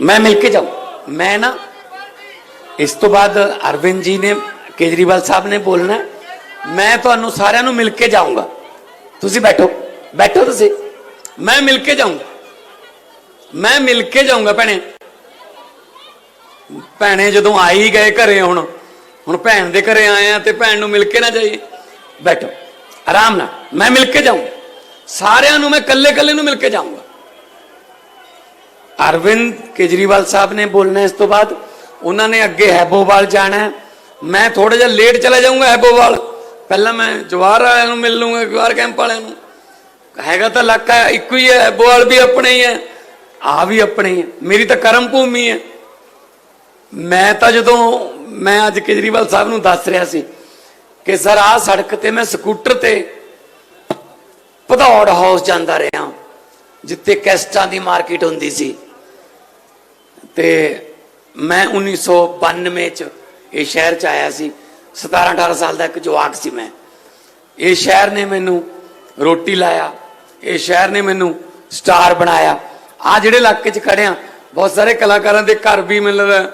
ਮੈਂ ਮਿਲ ਕੇ ਜਾਊਂ ਮੈਂ ਨਾ ਇਸ ਤੋਂ ਬਾਅਦ ਅਰਵਿੰਦ ਜੀ ਨੇ ਕੇਜਰੀਵਾਲ ਸਾਹਿਬ ਨੇ ਬੋਲਣਾ ਮੈਂ ਤੁਹਾਨੂੰ ਸਾਰਿਆਂ ਨੂੰ ਮਿਲ ਕੇ ਜਾਊਂਗਾ ਤੁਸੀਂ ਬੈਠੋ ਬੈਠੋ ਤੁਸੀਂ ਮੈਂ ਮਿਲ ਕੇ ਜਾਊਂਗਾ ਮੈਂ ਮਿਲ ਕੇ ਜਾਊਂਗਾ ਭੈਣੇ ਭੈਣੇ ਜਦੋਂ ਆਈ ਗਏ ਘਰੇ ਹੁਣ ਹੁਣ ਭੈਣ ਦੇ ਘਰੇ ਆਏ ਆ ਤੇ ਭੈਣ ਨੂੰ ਮਿਲ ਕੇ ਨਾ ਜਾਈਏ ਬੈਠੋ ਆਰਾਮ ਨਾਲ ਮੈਂ ਮਿਲ ਕੇ ਜਾਊਂਗਾ ਸਾਰਿਆਂ ਨੂੰ ਮੈਂ ਕੱਲੇ ਕੱਲੇ ਨੂੰ ਮਿਲ ਕੇ ਜਾਊਂਗਾ ਅਰਵਿੰਦ ਕੇਜਰੀਵਾਲ ਸਾਹਿਬ ਨੇ ਬੋਲਣਾ ਇਸ ਤੋਂ ਬਾਅਦ। ਉਹਨਾਂ ਨੇ ਅੱਗੇ ਹੈਬੋਵਾਲ ਜਾਣਾ ਮੈਂ ਥੋੜਾ ਜਿਹਾ ਲੇਟ ਚਲਾ ਜਾਊਂਗਾ ਹੈਬੋਵਾਲ। ਪਹਿਲਾਂ ਮੈਂ ਜਵਾਰ ਵਾਲਿਆਂ ਨੂੰ ਮਿਲ ਲੂੰਗਾ ਜਵਾਰ ਕੈਂਪ ਵਾਲਿਆਂ ਨੂੰ। ਹੈਗਾ ਤਾਂ ਇਲਾਕਾ ਇੱਕੋ ਹੀ ਹੈ, ਹੈਬੋਵਾਲ ਵੀ ਆਪਣੇ ਹੀ ਹੈ। ਆ ਵੀ ਆਪਣੇ ਹੀ ਹੈ। ਮੇਰੀ ਤਾਂ ਕਰਮ ਭੂਮੀ ਹੈ। ਮੈਂ ਤਾਂ ਜਦੋਂ ਮੈਂ ਅੱਜ ਕੇਜਰੀਵਾਲ ਸਾਹਿਬ ਨੂੰ ਦੱਸ ਰਿਹਾ ਸੀ ਕਿ ਸਰ, ਆਹ ਸੜਕ ਤੇ ਮੈਂ ਸਕੂਟਰ ਤੇ ਭਦੌੜ ਹਾਊਸ ਜਾਂਦਾ ਰਿਹਾ ਜਿੱਥੇ ਕੈਸਟਾਂ ਦੀ ਮਾਰਕੀਟ ਹੁੰਦੀ ਸੀ। ਤੇ ਮੈਂ 1992 ਚ ਇਹ ਸ਼ਹਿਰ ਚ ਆਇਆ ਸੀ। 17 18 ਸਾਲ ਦਾ ਇੱਕ ਜਵਾਕ ਸੀ ਮੈਂ। ਇਹ ਸ਼ਹਿਰ ਨੇ ਮੈਨੂੰ ਰੋਟੀ ਲਾਇਆ, ਇਹ ਸ਼ਹਿਰ ਨੇ ਮੈਨੂੰ ਸਟਾਰ ਬਣਾਇਆ। ਆ ਜਿਹੜੇ ਇਲਾਕੇ 'ਚ ਖੜੇ ਬਹੁਤ ਸਾਰੇ ਕਲਾਕਾਰਾਂ ਦੇ ਘਰ ਵੀ ਮਤਲਬ ਲੱਗਦਾ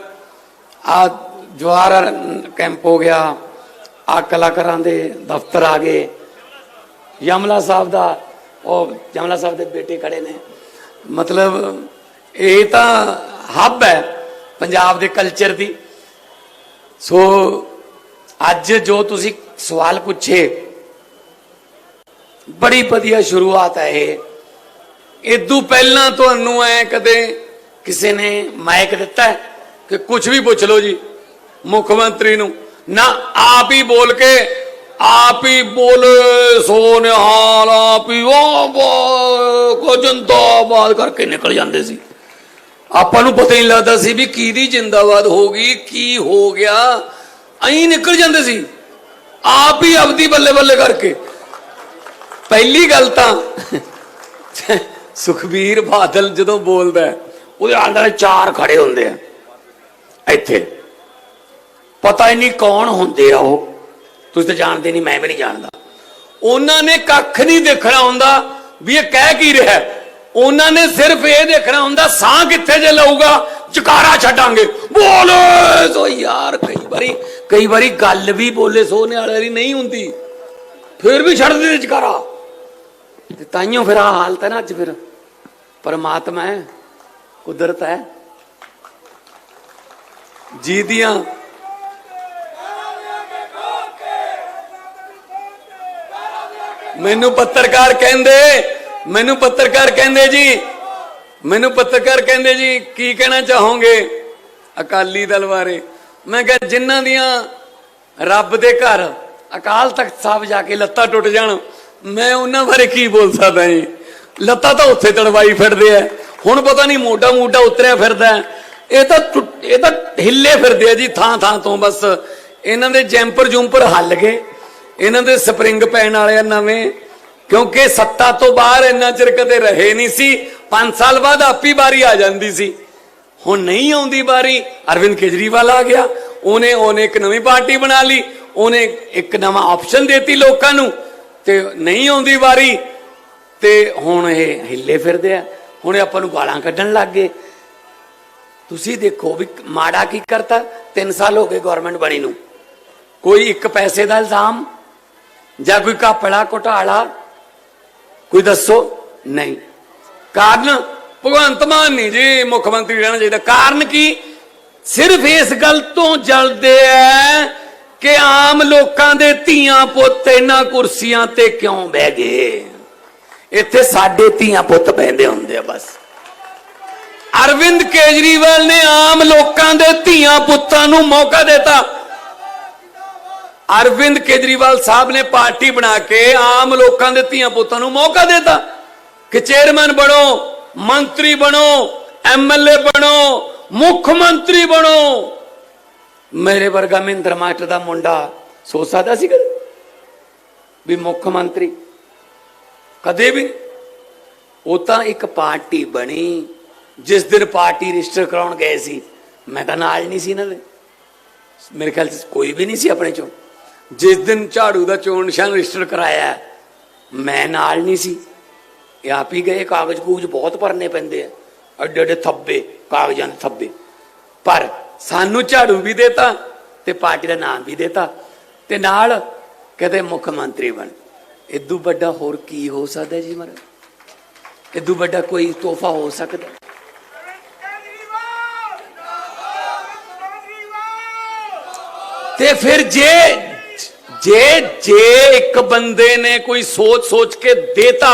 ਆ ਜਵਾਹਰ ਕੈਂਪ ਹੋ ਗਿਆ ਆ ਕਲਾਕਾਰਾਂ ਦੇ ਦਫ਼ਤਰ ਆ ਗਏ। ਯਮਲਾ ਸਾਹਿਬ ਦਾ, ਉਹ ਯਮਲਾ ਸਾਹਿਬ ਦੇ ਬੇਟੇ ਖੜੇ ਨੇ। ਮਤਲਬ ਇਹ ਤਾਂ ਹੱਬ ਹੈ ਪੰਜਾਬ ਦੇ ਕਲਚਰ ਦੀ। ਸੋ ਅੱਜ ਜੋ ਤੁਸੀਂ ਸਵਾਲ ਪੁੱਛੇ, ਬੜੀ ਵਧੀਆ ਸ਼ੁਰੂਆਤ ਹੈ ਇਹ। ਇਦੋਂ ਪਹਿਲਾਂ ਤੁਹਾਨੂੰ ਐ ਕਦੇ ਕਿਸੇ ਨੇ ਮਾਈਕ ਦਿੱਤਾ ਕਿ ਕੁਝ ਵੀ ਪੁੱਛ ਲਓ ਜੀ, ਮੁੱਖ ਮੰਤਰੀ ਨੂੰ। ਨਾ, ਆਪ ਹੀ ਬੋਲ ਕੇ, ਆਪ ਹੀ ਬੋਲੇ ਸੋ ਨਿਹਾਲ ਆਪ ਹੀ ਉਹ ਕੋ ਜਿੰਦਾਬਾਦ ਕਰਕੇ ਨਿਕਲ ਜਾਂਦੇ ਸੀ। ਆਪਾਂ ਨੂੰ ਪਤਾ ਹੀ ਨਹੀਂ ਲੱਗਦਾ ਸੀ ਵੀ ਕਿਹਦੀ ਜਿੰਦਾਬਾਦ ਹੋ ਗਈ ਕੀ ਹੋ ਗਿਆ। ਐਂ ਨਿਕਲ ਜਾਂਦੇ ਸੀ। ਆਪ ਹੀ ਆਪਦੀ ਬੱਲੇ ਬੱਲੇ ਕਰਕੇ। ਪਹਿਲੀ ਗੱਲ ਤਾਂ ਸੁਖਬੀਰ ਬਾਦਲ ਜਦੋਂ ਬੋਲਦਾ ਹੈ, ਉਹਦੇ ਆਲੇ ਚਾਰ ਖੜੇ ਹੁੰਦੇ ਆ ਇੱਥੇ। ਪਤਾ ਹੀ ਨਹੀਂ ਕੌਣ ਹੁੰਦੇ ਆ ਉਹ। ਤੁਸੀਂ ਤਾਂ ਜਾਣਦੇ ਨਹੀਂ ਮੈਂ ਵੀ ਨਹੀਂ ਜਾਣਦਾ। ਉਹਨਾਂ ਨੇ ਕੱਖ ਨਹੀਂ ਦੇਖਣਾ ਹੁੰਦਾ ਵੀ ਇਹ ਕਹਿ ਕੀ ਰਿਹਾ ਉਹਨਾਂ ਨੇ ਸਿਰਫ ਇਹ ਦੇਖਣਾ ਹੁੰਦਾ, ਸਾਹ ਕਿੱਥੇ ਜੇ ਲਊਗਾ? ਚਕਾਰਾ ਛੱਡਾਂਗੇ। ਬੋਲੇ ਸੋ ਯਾਰ, ਕਈ ਵਾਰੀ ਕਈ ਵਾਰੀ ਗੱਲ ਵੀ ਬੋਲੇ ਸੋਨੇ ਵਾਲੇ ਦੀ ਨਹੀਂ ਹੁੰਦੀ। ਫਿਰ ਵੀ ਛੱਡ ਦਿੰਦੇ ਚਕਾਰਾ। ਤੇ ਤਾਈਓ ਫਿਰ ਆ ਹਾਲਤ ਹੈ ਨਾ ਅੱਜ ਫਿਰ। ਪਰਮਾਤਮਾ ਹੈ, ਕੁਦਰਤ ਹੈ। ਜੀ ਦੀਆਂ ਮੈਨੂੰ ਪੱਤਰਕਾਰ ਕਹਿੰਦੇ ਮੈਨੂੰ ਪੱਤਰਕਾਰ ਕਹਿੰਦੇ ਜੀ, ਮੈਨੂੰ ਪੱਤਰਕਾਰ ਕਹਿੰਦੇ ਜੀ, ਕੀ ਕਹਿਣਾ ਚਾਹੋਗੇ ਅਕਾਲੀ ਦਲ ਬਾਰੇ? ਮੈਂ ਕਿਹਾ, ਜਿਨ੍ਹਾਂ ਦੀਆਂ ਰੱਬ ਦੇ ਘਰ ਅਕਾਲ ਤਖਤ ਸਾਹਿਬ ਜਾ ਕੇ ਲੱਤਾਂ ਟੁੱਟ ਜਾਣ, ਮੈਂ ਉਹਨਾਂ ਬਾਰੇ ਕੀ ਬੋਲ ਸਕਦਾ ਜੀ? ਲੱਤਾਂ ਤਾਂ ਉੱਥੇ ਤੜਵਾਈ ਫਿਰਦੇ ਆ। ਹੁਣ ਪਤਾ ਨਹੀਂ ਮੋਢਾ ਮੋਢਾ ਉਤਰਿਆ ਫਿਰਦਾ ਇਹ ਤਾਂ ਟੁੱਟ- ਇਹ ਤਾਂ ਹਿੱਲੇ ਫਿਰਦੇ ਆ ਜੀ, ਥਾਂ ਥਾਂ ਤੋਂ ਬਸ। ਇਹਨਾਂ ਦੇ ਜੈਂਪਰ ਜੂੰਪਰ ਹੱਲ ਗਏ। ਇਹਨਾਂ ਦੇ ਸਪਰਿੰਗ ਪੈਣ ਵਾਲੇ ਆ ਨਵੇਂ। ਕਿਉਂਕਿ ਸੱਤਾ ਤੋਂ ਬਾਹਰ ਇੰਨਾ ਚਿਰ ਕਦੇ ਰਹੇ ਨਹੀਂ ਸੀ 5 ਸਾਲ ਬਾਅਦ ਆਪੀ ਵਾਰੀ ਆ ਜਾਂਦੀ ਸੀ। ਹੁਣ ਨਹੀਂ ਆਉਂਦੀ ਵਾਰੀ, ਅਰਵਿੰਦ ਕੇਜਰੀਵਾਲ ਆ ਗਿਆ, ਉਹਨੇ ਉਹਨੇ ਇੱਕ ਨਵੀਂ ਪਾਰਟੀ ਬਣਾ ਲਈ, ਉਹਨੇ ਇੱਕ ਨਵਾਂ ਆਪਸ਼ਨ ਦੇਤੀ ਲੋਕਾਂ ਨੂੰ, ਤੇ ਨਹੀਂ ਆਉਂਦੀ ਵਾਰੀ, ਤੇ ਹੁਣ ਇਹ ਹਿੱਲੇ ਫਿਰਦੇ ਆ। ਹੁਣ ਆਪਾਂ ਨੂੰ ਗਾਲਾਂ ਕੱਢਣ ਲੱਗ ਗਏ। ਤੁਸੀਂ ਦੇਖੋ ਵੀ ਮਾੜਾ ਕੀ ਕਰਤਾ 3 ਸਾਲ ਹੋ ਗਏ ਗਵਰਨਮੈਂਟ ਬਣੀ ਨੂੰ। ਕੋਈ ਇੱਕ ਪੈਸੇ ਦਾ ਇਲਜ਼ਾਮ ਜਾਂ ਕੋਈ ਕਾਪੜਾ ਘੁਟਾਲਾ ਕੋਈ ਦੱਸੋ? ਨਹੀਂ। ਕਾਰਨ? ਭਗਵੰਤ ਮਾਨ ਨਹੀਂ ਜੀ, ਮੁੱਖ ਮੰਤਰੀ ਰਹਿਣਾ ਚਾਹੀਦਾ। ਕਾਰਨ ਕੀ? ਸਿਰਫ ਇਸ ਗੱਲ ਤੋਂ ਜਲਦੇ ਐ ਕਿ ਆਮ ਲੋਕਾਂ ਦੇ ਧੀਆਂ ਪੁੱਤ ਇਹਨਾਂ ਕੁਰਸੀਆਂ ਤੇ ਕਿਉਂ ਬਹਿ ਗਏ? ਇੱਥੇ ਸਾਡੇ ਧੀਆਂ ਪੁੱਤ ਬਹਿੰਦੇ ਹੁੰਦੇ ਆ ਬਸ। ਅਰਵਿੰਦ ਕੇਜਰੀਵਾਲ ਨੇ ਆਮ ਲੋਕਾਂ ਦੇ ਧੀਆਂ ਪੁੱਤਾਂ ਨੂੰ ਮੌਕਾ ਦਿੱਤਾ। ਅਰਵਿੰਦ ਕੇਜਰੀਵਾਲ ਸਾਹਿਬ ਨੇ ਪਾਰਟੀ ਬਣਾ ਕੇ ਆਮ ਲੋਕਾਂ ਦੇ ਧੀਆਂ ਪੁੱਤਾਂ ਨੂੰ ਮੌਕਾ ਦਿੱਤਾ। ਕਿ ਚੇਅਰਮੈਨ ਬਣੋ, ਮੰਤਰੀ ਬਣੋ ਐਮਐਲਏ ਬਣੋ, ਮੁੱਖ ਮੰਤਰੀ ਬਣੋ। ਮੇਰੇ ਵਰਗਾ ਮਹਿੰਦਰ ਮਾਸਟਰ ਦਾ ਮੁੰਡਾ ਸੋਚ ਸਕਦਾ ਸੀ ਕਦੇ? ਵੀ ਮੁੱਖ ਮੰਤਰੀ? ਕਦੇ ਵੀ ਉਹ ਤਾਂ ਇੱਕ ਪਾਰਟੀ ਬਣੀ, ਜਿਸ ਦਿਨ ਪਾਰਟੀ ਰਜਿਸਟਰ ਕਰਾਉਣ ਗਏ ਸੀ। ਮੈਂ ਤਾਂ ਨਾਲ ਨਹੀਂ ਸੀ ਇਹਨਾਂ ਦੇ। ਮੇਰੇ ਖਿਆਲ ਚ ਕੋਈ ਵੀ ਨਹੀਂ ਸੀ ਆਪਣੇ ਚੋਂ। ਜਿਸ ਦਿਨ ਝਾੜੂ ਦਾ ਚੋਣ ਨਿਸ਼ਾਨ ਰਜਿਸਟਰ ਕਰਾਇਆ, ਮੈਂ ਨਾਲ ਨਹੀਂ ਸੀ। ਇਹ ਆਪ ਹੀ ਗਏ, ਕਾਗਜ਼ ਕੂਜ ਬਹੁਤ ਭਰਨੇ ਪੈਂਦੇ ਆ। ਐਡੇ ਐਡੇ ਥੱਬੇ, ਕਾਗਜ਼ਾਂ ਦੇ ਥੱਬੇ। ਪਰ ਸਾਨੂੰ ਝਾੜੂ ਵੀ ਦੇਤਾ ਤੇ ਪਾਰਟੀ ਦਾ ਨਾਮ ਵੀ ਦੇਤਾ ਤੇ ਨਾਲ ਕਹਦੇ ਮੁੱਖ ਮੰਤਰੀ ਬਣ। ਇਦੋਂ ਵੱਡਾ ਹੋਰ ਕੀ ਹੋ ਸਕਦਾ ਜੀ ਮਹਾਰਾਜ? ਇਦੋਂ ਵੱਡਾ ਕੋਈ ਤੋਹਫਾ ਹੋ ਸਕਦਾ? ਤੇ ਫਿਰ ਜੇ ਜੇ ਜੇ ਇੱਕ ਬੰਦੇ ਨੇ ਕੋਈ ਸੋਚ ਸੋਚ ਕੇ ਦੇਤਾ,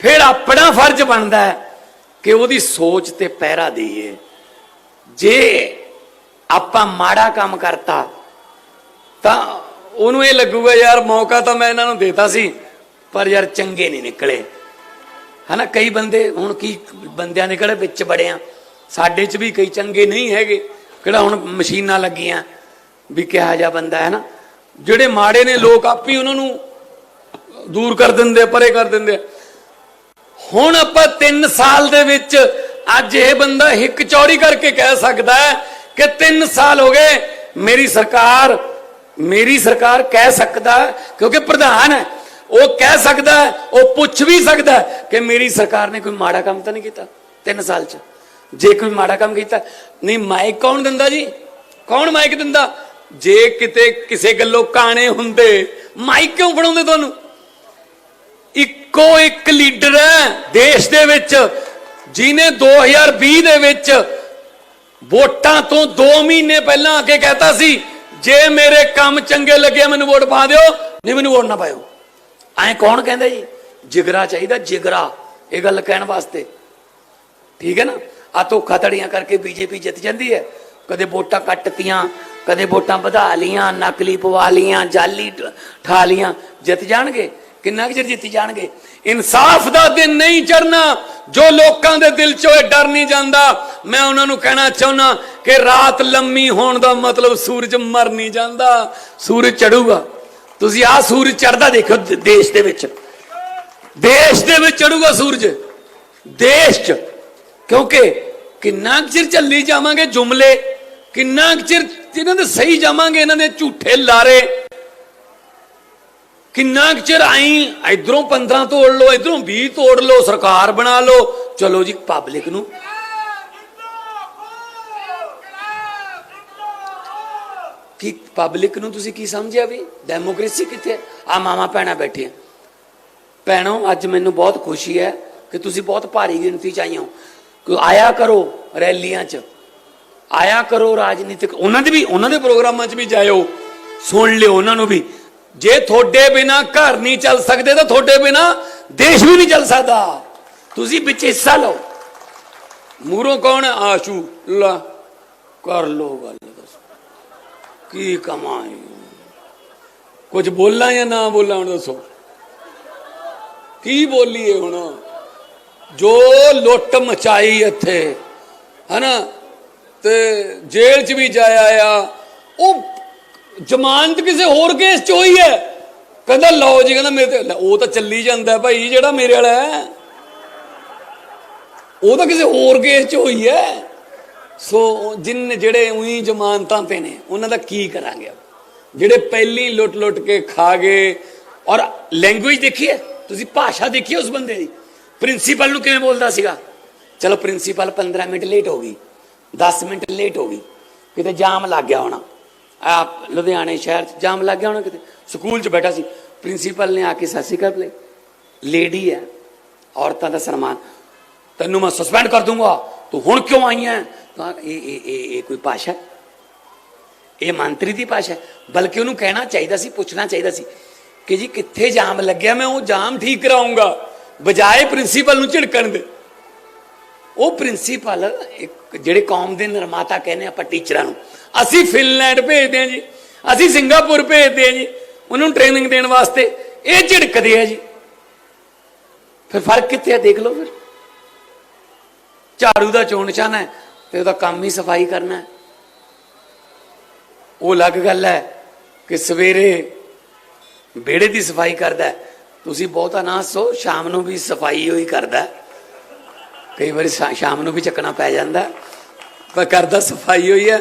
ਫਿਰ ਆਪਣਾ ਫਰਜ਼ ਬਣਦਾ ਹੈ ਕਿ ਉਹਦੀ ਸੋਚ ਤੇ ਪਹਿਰਾ ਦਈਏ। ਜੇ ਆਪਾਂ ਮਾੜਾ ਕੰਮ ਕਰਤਾ, ਤਾਂ ਉਹਨੂੰ ਇਹ ਲੱਗੂਗਾ, ਯਾਰ ਮੌਕਾ ਤਾਂ ਮੈਂ ਇਹਨਾਂ ਨੂੰ ਦੇਤਾ ਸੀ, ਪਰ ਯਾਰ ਚੰਗੇ ਨਹੀਂ ਨਿਕਲੇ। ਹਨਾ, ਕਈ ਬੰਦੇ ਹੁਣ ਕੀ ਬੰਦਿਆਂ ਦੇ ਕਿਹੜੇ ਵਿੱਚ ਬੜੇ ਆ। ਸਾਡੇ 'ਚ ਵੀ ਕਈ ਚੰਗੇ ਨਹੀਂ ਹੈਗੇ, ਕਿਹੜਾ ਹੁਣ ਮਸ਼ੀਨਾਂ ਲੱਗੀਆਂ ਵੀ ਕਿਹਾ ਜਾ ਬੰਦਾ ਹੈ ਨਾ ਜਿਹੜੇ ਮਾੜੇ ਨੇ ਲੋਕ ਆਪ ਹੀ ਉਹਨਾਂ ਨੂੰ ਦੂਰ ਕਰ ਦਿੰਦੇ ਪਰੇ ਕਰ ਦਿੰਦੇ ਹੁਣ ਆਪਾਂ 3 ਸਾਲ ਦੇ ਵਿੱਚ ਅੱਜ ਇਹ ਬੰਦਾ ਹਿੱਕ ਚੌੜੀ ਕਰਕੇ ਕਹਿ ਸਕਦਾ ਹੈ ਕਿ 3 ਸਾਲ ਹੋ ਗਏ, ਮੇਰੀ ਸਰਕਾਰ ਮੇਰੀ ਸਰਕਾਰ ਕਹਿ ਸਕਦਾ ਕਿਉਂਕਿ ਪ੍ਰਧਾਨ ਹੈ, ਉਹ ਕਹਿ ਸਕਦਾ ਉਹ ਪੁੱਛ ਵੀ ਸਕਦਾ ਕਿ ਮੇਰੀ ਸਰਕਾਰ ਨੇ ਕੋਈ ਮਾੜਾ ਕੰਮ ਤਾਂ ਨਹੀਂ ਕੀਤਾ 3 ਸਾਲ ਚ? ਜੇ ਕੋਈ ਮਾੜਾ ਕੰਮ ਕੀਤਾ, ਨਹੀਂ ਮਾਈਕ ਕੌਣ ਦਿੰਦਾ ਜੀ? ਕੌਣ ਮਾਈਕ ਦਿੰਦਾ? ਜੇ ਕਿਤੇ ਕਿਸੇ ਗੱਲੋਂ ਕਾਣੇ ਹੁੰਦੇ, ਮਾਈਕ ਕਿਉਂ ਫੜਾਉਂਦੇ ਤੁਹਾਨੂੰ? ਇੱਕੋ ਇੱਕ ਲੀਡਰ ਹੈ ਦੇਸ਼ ਦੇ ਵਿੱਚ ਜਿਨੇ 2020 ਦੇ ਵਿੱਚ ਵੋਟਾਂ ਤੋਂ 2 ਮਹੀਨੇ ਪਹਿਲਾਂ ਆ ਕੇ ਕਹਤਾ ਸੀ, ਜੇ ਮੇਰੇ ਕੰਮ ਚੰਗੇ ਲੱਗੇ ਮੈਨੂੰ ਵੋਟ ਪਾ ਦਿਓ, ਨਹੀਂ ਮੈਨੂੰ ਵੋਟ ਨਾ ਪਾਇਓ। ਐ ਕੌਣ ਕਹਿੰਦਾ ਜੀ? ਜਿਗਰਾ ਚਾਹੀਦਾ, ਜਿਗਰਾ, ਇਹ ਗੱਲ ਕਹਿਣ ਵਾਸਤੇ। ਠੀਕ ਹੈ ਨਾ? ਆ ਧੋਖਾ ਧੜੀਆਂ ਕਰਕੇ ਬੀਜੇਪੀ ਜਿੱਤ ਜਾਂਦੀ ਹੈ। ਕਦੇ ਵੋਟਾਂ ਕੱਟਤੀਆਂ ਕਦੇ ਵੋਟਾਂ ਵਧਾ ਲੀਆਂ ਨਕਲੀ ਪਵਾ ਲੀਆਂ ਜਾਲੀ ਠਾ ਲੀਆਂ ਜਿੱਤ ਜਾਣਗੇ? ਕਿੰਨਾ ਕੁ ਚਿਰ ਜਿੱਤੀ ਜਾਣਗੇ? ਇਨਸਾਫ ਦਾ ਦਿਨ ਨਹੀਂ ਚੜਨਾ ਜੋ ਲੋਕਾਂ ਦੇ ਦਿਲ ਚੋਂ ਇਹ ਡਰ ਨਹੀਂ ਜਾਂਦਾ। ਮੈਂ ਉਹਨਾਂ ਨੂੰ ਕਹਿਣਾ ਚਾਹੁੰਦਾ ਕਿ ਰਾਤ ਲੰਮੀ ਹੋਣ ਦਾ ਮਤਲਬ ਸੂਰਜ ਮਰ ਨਹੀਂ ਜਾਂਦਾ। ਸੂਰਜ ਚੜੂਗਾ ਤੁਸੀਂ ਆਹ ਸੂਰਜ ਚੜਦਾ ਦੇਖੋ ਦੇਸ਼ ਦੇ ਵਿੱਚ। ਦੇਸ਼ ਦੇ ਵਿੱਚ ਚੜੂਗਾ ਸੂਰਜ। ਦੇਸ਼ 'ਚ। ਕਿਉਂਕਿ ਕਿੰਨਾ ਕੁ ਚਿਰ ਚੱਲੀ ਜਾਵਾਂਗੇ ਜੁਮਲੇ? ਕਿੰਨਾ ਕੁ ਚਿਰ ਇਹਨਾਂ ਦੇ ਸਹੀ ਜਾਵਾਂਗੇ, ਇਹਨਾਂ ਦੇ ਝੂਠੇ ਲਾਰੇ। ਕਿੰਨਾ ਕੁ ਚਿਰ ਆਈ, ਇਧਰੋਂ 15 ਤੋੜ ਲਓ, ਇਧਰੋਂ 20 ਤੋੜ ਲਓ, ਸਰਕਾਰ ਬਣਾ ਲਓ। ਚਲੋ ਜੀ, ਪਬਲਿਕ ਨੂੰ। ਕੀ, ਪਬਲਿਕ ਨੂੰ ਤੁਸੀਂ ਕੀ ਸਮਝਿਆ ਵੀ? ਡੈਮੋਕ੍ਰੇਸੀ ਕਿੱਥੇ ਆ ਮਾਮਾ ਭੈਣਾਂ ਬੈਠੇ ਆ ਭੈਣੋ, ਅੱਜ ਮੈਨੂੰ ਬਹੁਤ ਖੁਸ਼ੀ ਹੈ ਕਿ ਤੁਸੀਂ ਬਹੁਤ ਭਾਰੀ ਗਿਣਤੀ ਚ ਆਈਆਂ ਹੋ। ਆਇਆ ਕਰੋ ਰੈਲੀਆਂ 'ਚ। ਆਇਆ ਕਰੋ ਰਾਜਨੀਤਿਕ। ਉਹਨਾਂ ਦੇ ਵੀ, ਉਹਨਾਂ ਦੇ ਪ੍ਰੋਗਰਾਮਾਂ 'ਚ ਵੀ ਜਾਇਓ। ਸੁਣ ਲਿਓ ਉਹਨਾਂ ਨੂੰ ਵੀ। ਜੇ ਤੁਹਾਡੇ ਬਿਨਾ ਘਰ ਨਹੀਂ ਚੱਲ ਸਕਦੇ, ਤਾਂ ਤੁਹਾਡੇ ਬਿਨਾ ਦੇਸ਼ ਵੀ ਨਹੀਂ ਚੱਲ ਸਕਦਾ। ਤੁਸੀਂ ਵਿੱਚ ਹਿੱਸਾ ਲਓ। ਮੂਰੋਂ ਕੌਣ ਆਸ਼ੂ। ਲਾ, ਕਰ ਲੋ ਗੱਲ ਦੱਸੋ ਕੀ ਕਮਾਈ? ਕੁਝ ਬੋਲਾਂ ਜਾਂ ਨਾ ਬੋਲਾਂ, ਹੁਣ ਦੱਸੋ। ਕੀ ਬੋਲੀਏ ਹੁਣ? ਜੋ ਲੁੱਟ ਮਚਾਈ ਇੱਥੇ, ਹਨਾ? ਤੇ ਜੇਲ੍ਹ 'ਚ ਵੀ ਜਾਇਆ ਆ। ਉਹ ਜ਼ਮਾਨਤ ਕਿਸੇ ਹੋਰ ਕੇਸ 'ਚ ਹੋਈ ਹੈ। ਕਹਿੰਦਾ, ਲਓ ਜੀ, ਕਹਿੰਦਾ, ਮੇਰੇ ਤੇ ਉਹ ਤਾਂ ਚੱਲੀ ਜਾਂਦਾ ਭਾਈ, ਜਿਹੜਾ ਮੇਰੇ ਵਾਲਾ ਹੈ। ਉਹ ਤਾਂ ਕਿਸੇ ਹੋਰ ਕੇਸ 'ਚ ਹੋਈ ਹੈ। ਸੋ ਜਿਨ ਜਿਹੜੇ ਉਹੀ ਜ਼ਮਾਨਤਾਂ ਤੇ ਨੇ, ਉਹਨਾਂ ਦਾ ਕੀ ਕਰਾਂਗੇ ਜਿਹੜੇ ਪਹਿਲੀ ਲੁੱਟ ਲੁੱਟ ਕੇ ਖਾ ਗਏ, ਔਰ ਲੈਂਗੁਏਜ ਦੇਖੀਏ ਤੁਸੀਂ ਭਾਸ਼ਾ ਦੇਖੀਏ ਉਸ ਬੰਦੇ ਦੀ? ਪ੍ਰਿੰਸੀਪਲ ਨੂੰ ਕਿਵੇਂ ਬੋਲਦਾ ਸੀਗਾ? ਚਲੋ ਪ੍ਰਿੰਸੀਪਲ 15 ਮਿੰਟ ਲੇਟ ਹੋ ਗਈ। 10 ਮਿੰਟ ਲੇਟ ਹੋ ਗਈ। ਕਿਤੇ ਜਾਮ ਲੱਗ ਗਿਆ ਹੋਣਾ। ਆ ਲੁਧਿਆਣੇ ਸ਼ਹਿਰ 'ਚ ਜਾਮ ਲੱਗ ਗਿਆ ਹੋਣਾ ਕਿਤੇ। ਸਕੂਲ 'ਚ ਬੈਠਾ ਸੀ। ਪ੍ਰਿੰਸੀਪਲ ਨੇ ਆ ਕੇ ਸਤਿ ਸ਼੍ਰੀ ਅਕਾਲ ਲੇਡੀ ਹੈ। ਔਰਤਾਂ ਦਾ ਸਨਮਾਨ। ਤੈਨੂੰ ਮੈਂ ਸਸਪੈਂਡ ਕਰ ਦੂੰਗਾ। ਤੂੰ ਹੁਣ ਕਿਉਂ ਆਈ ਹੈ ਤਾਂ ਇਹ ਇਹ ਇਹ ਕੋਈ ਭਾਸ਼ਾ ਇਹ ਮੰਤਰੀ ਦੀ ਭਾਸ਼ਾ ਬਲਕਿ ਉਹਨੂੰ ਕਹਿਣਾ ਚਾਹੀਦਾ ਸੀ, ਪੁੱਛਣਾ ਚਾਹੀਦਾ ਸੀ ਕਿ ਜੀ ਕਿੱਥੇ ਜਾਮ ਲੱਗਿਆ, ਮੈਂ ਉਹ ਜਾਮ ਠੀਕ ਕਰਾਉਂਗਾ। ਬਜਾਏ ਪ੍ਰਿੰਸੀਪਲ ਨੂੰ ਝਿੜਕਣ ਦੇ। ਉਹ ਪ੍ਰਿੰਸੀਪਲ ਇੱਕ ਜਿਹੜੇ ਕੌਮ ਦੇ ਨਿਰਮਾਤਾ ਕਹਿੰਦੇ ਆਪਾਂ ਟੀਚਰਾਂ ਨੂੰ, ਅਸੀਂ ਫਿਨਲੈਂਡ ਭੇਜਦੇ ਹਾਂ ਜੀ, ਅਸੀਂ ਸਿੰਗਾਪੁਰ ਭੇਜਦੇ ਹਾਂ ਜੀ, ਉਹਨਾਂ ਨੂੰ ਟ੍ਰੇਨਿੰਗ ਦੇਣ ਵਾਸਤੇ ਇਹ ਝਿੜਕਦੇ ਆ ਜੀ। ਫਿਰ ਫ਼ਰਕ ਕਿੱਥੇ ਆ ਦੇਖ ਲਓ ਫਿਰ। ਝਾੜੂ ਦਾ ਚੋਣ ਚਾਹਨਾ ਹੈ ਤੇ ਉਹਦਾ ਕੰਮ ਹੀ ਸਫ਼ਾਈ ਕਰਨਾ ਹੈ। ਉਹ ਅਲੱਗ ਗੱਲ ਹੈ ਕਿ ਸਵੇਰੇ ਵਿਹੜੇ ਦੀ ਸਫ਼ਾਈ ਕਰਦਾ ਤੁਸੀਂ ਬਹੁਤਾ ਨਾ ਸੋ ਸ਼ਾਮ ਨੂੰ ਵੀ ਸਫ਼ਾਈ ਹੋਈ ਕਰਦਾ ਕਈ ਵਾਰੀ ਸ਼ਾਮ ਨੂੰ ਵੀ ਚੱਕਣਾ ਪੈ ਜਾਂਦਾ। ਹੈ। ਪਰ ਕਰਦਾ ਸਫ਼ਾਈ ਹੋਈ ਹੈ।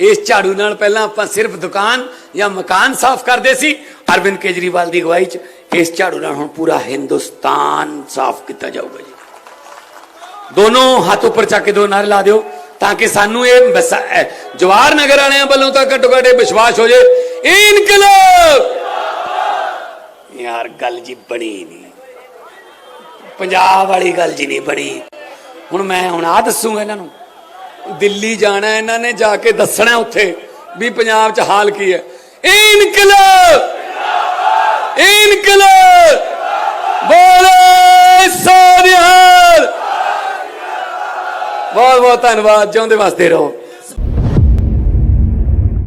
ਇਸ ਝਾੜੂ ਨਾਲ ਪਹਿਲਾਂ ਆਪਾਂ ਸਿਰਫ ਦੁਕਾਨ ਜਾਂ ਮਕਾਨ ਸਾਫ਼ ਕਰਦੇ ਸੀ। ਅਰਵਿੰਦ ਕੇਜਰੀਵਾਲ ਦੀ ਅਗਵਾਈ 'ਚ ਇਸ ਝਾੜੂ ਨਾਲ ਹੁਣ ਪੂਰਾ ਹਿੰਦੁਸਤਾਨ ਸਾਫ਼ ਕੀਤਾ ਜਾਊਗਾ ਜੀ। ਦੋਨੋਂ ਹੱਥ ਉੱਪਰ ਚੱਕ ਕੇ ਦੋ ਨਾਰੇ ਲਾ ਦਿਓ ਤਾਂ ਕਿ ਸਾਨੂੰ ਇਹ ਵਿਸ- ਜਵਾਹਰ ਨਗਰ ਵਾਲਿਆਂ ਵੱਲੋਂ ਤਾਂ ਘੱਟੋ ਘੱਟ ਵਿਸ਼ਵਾਸ ਹੋ ਜੇ। ਇਨਕਲਾਬ! ਯਾਰ ਗੱਲ ਜੀ ਬਣੀ ਨਹੀਂ ਪੰਜਾਬ ਵਾਲੀ ਗੱਲ ਜੀ ਨਹੀਂ ਬਣੀ। ਹੁਣ ਮੈਂ ਹੁਣ ਆ ਦੱਸੂਗਾ ਇਹਨਾਂ ਨੂੰ। ਦਿੱਲੀ ਜਾਣਾ ਇਹਨਾਂ ਨੇ ਜਾ ਕੇ ਦੱਸਣਾ ਉੱਥੇ ਵੀ ਪੰਜਾਬ 'ਚ ਹਾਲ ਕੀ ਹੈ। ਇਨਕਲਾਬ! ਇਨਕਲਾਬ! ਬੋਲੇ ਸੋਨਿਹਾਲ ਬਹੁਤ ਬਹੁਤ ਧੰਨਵਾਦ, ਜਿਉਂਦੇ ਵਸਦੇ ਰਹੋ।